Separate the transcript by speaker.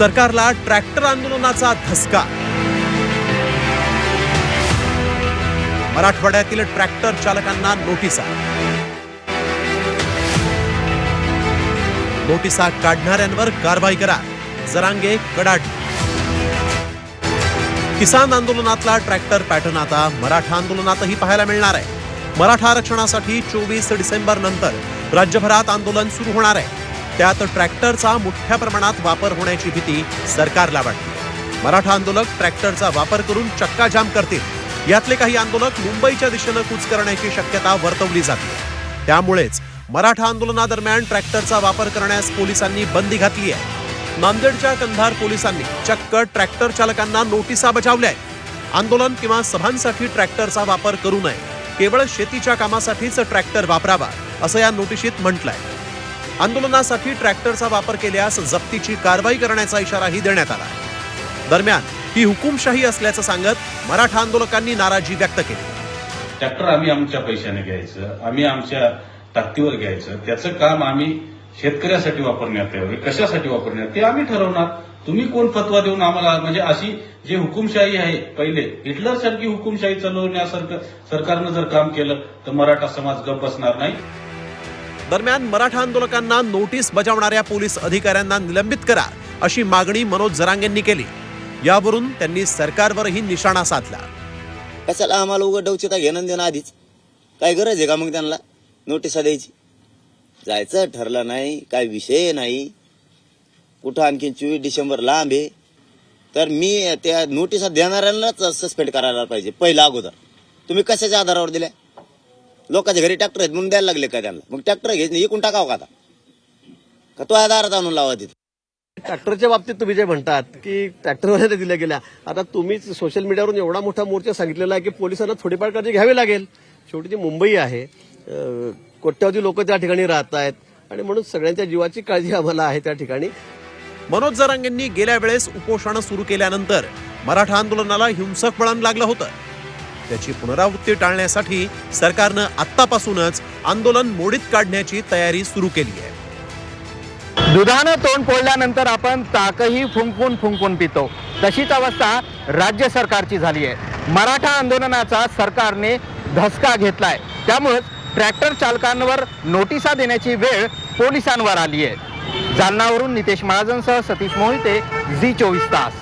Speaker 1: सरकारला ट्रॅक्टर आंदोलनाचा धसका. मराठवाड्यातील ट्रॅक्टर चालकांना नोटिसा. नोटिसा काढणाऱ्यांवर कारवाई करा. जरांगे कडाट किसान आंदोलनातला ट्रॅक्टर पॅटर्न आता मराठा आंदोलनातही पाहायला मिळणार आहे. मराठा आरक्षणासाठी चोवीस डिसेंबर नंतर राज्यभरात आंदोलन सुरू होणार आहे. त्यात ट्रॅक्टरचा मोठ्या प्रमाणात वापर होण्याची भीती सरकारला वाटते. मराठा आंदोलक ट्रॅक्टरचा वापर करून चक्काजाम करतील. यातले काही आंदोलक मुंबईच्या दिशेनं कूच करण्याची शक्यता वर्तवली जाते. त्यामुळेच मराठा आंदोलनादरम्यान ट्रॅक्टरचा वापर करण्यास पोलिसांनी बंदी घातली आहे. नांदेडच्या कंधार पोलिसांनी चक्क ट्रॅक्टर चालकांना नोटिसा बजावल्या आहेत. आंदोलन किंवा सभांसाठी ट्रॅक्टरचा वापर करू नये. केवळ शेतीच्या कामासाठीच ट्रॅक्टर वापरावा असं या नोटिशीत म्हटलंय. आंदोलनासाठी ट्रॅक्टरचा वापर केल्यास जप्तीची कारवाई करण्याचा इशाराही देण्यात आला. दरम्यान ही हुकुमशाही असल्याचं सांगत मराठा आंदोलकांनी नाराजी व्यक्त केली.
Speaker 2: ट्रॅक्टर आम्ही आमच्या पैशाने घ्यायचं आम्ही आमच्या ताकदीवर घ्यायचं त्याचं काम आम्ही शेतकऱ्यासाठी वापरण्यात यावे कशासाठी वापरण्यात ते आम्ही ठरवणार. तुम्ही कोण फतवा देऊन आम्हाला म्हणजे अशी जी हुकुमशाही आहे पहिले हिटलर सारखी हुकुमशाही चालवण्यासारखं सरकारनं जर काम केलं तर मराठा समाज गप बसणार नाही.
Speaker 1: दरम्यान मराठा आंदोलकांना नोटीस बजावणाऱ्या पोलीस अधिकाऱ्यांना निलंबित करा अशी मागणी मनोज जरांगेंनी केली. यावरून त्यांनी सरकारवरही निशाणा साधला.
Speaker 3: कशाला आम्हाला उघड डवचिता घेणं देणं आधीच? काय गरज आहे का मग त्यांना? नोटिसा द्यायची. जायचं ठरलं नाही काय विषय नाही. कुठं आणखी चोवीस डिसेंबर लांब आहे. तर मी त्या नोटिसा देणाऱ्यांनाच सस्पेंड करायला पाहिजे पहिला अगोदर. तुम्ही कशाच्या आधारावर दिल्या? लोकांच्या घरी ट्रॅक्टर आहेत म्हणून द्यायला लागले का त्यांना? मग ट्रॅक्टर घ्यायचं इकून टाकावं का आता? का तो आधारात आणून लावा तिथे?
Speaker 4: ट्रॅक्टरच्या बाबतीत तुम्ही जे म्हणतात की ट्रॅक्टरवाल्याने दिल्या गेल्या आता तुम्हीच सोशल मीडियावरून एवढा मोठा मोर्चा सांगितलेला आहे की पोलिसांना थोडीफार काळजी घ्यावी लागेल. शेवटी ती मुंबई आहे कोट्यावधी लोक त्या ठिकाणी राहत आहेत आणि म्हणून सगळ्यांच्या जीवाची काळजी आम्हाला आहे त्या ठिकाणी.
Speaker 1: मनोज जरांगेंनी गेल्या वेळेस उपोषण सुरू केल्यानंतर मराठा आंदोलनाला हिंसक वळण लागलं होतं. त्याची पुनरावृत्ती टाळण्यासाठी सरकारनं आत्तापासूनच आंदोलन मोडीत काढण्याची तयारी सुरू केली आहे.
Speaker 5: दुधानं तोंड फोडल्यानंतर आपण ताकही फुंकून फुंकून पितो. तशीच अवस्था राज्य सरकारची झाली आहे. मराठा आंदोलनाचा सरकारने धसका घेतलाय. त्यामुळेच ट्रॅक्टर चालकांवर नोटिसा देण्याची वेळ पोलिसांवर आली आहे. जालनावरून नितेश महाजनसह सतीश मोहिते झी चोवीस तास.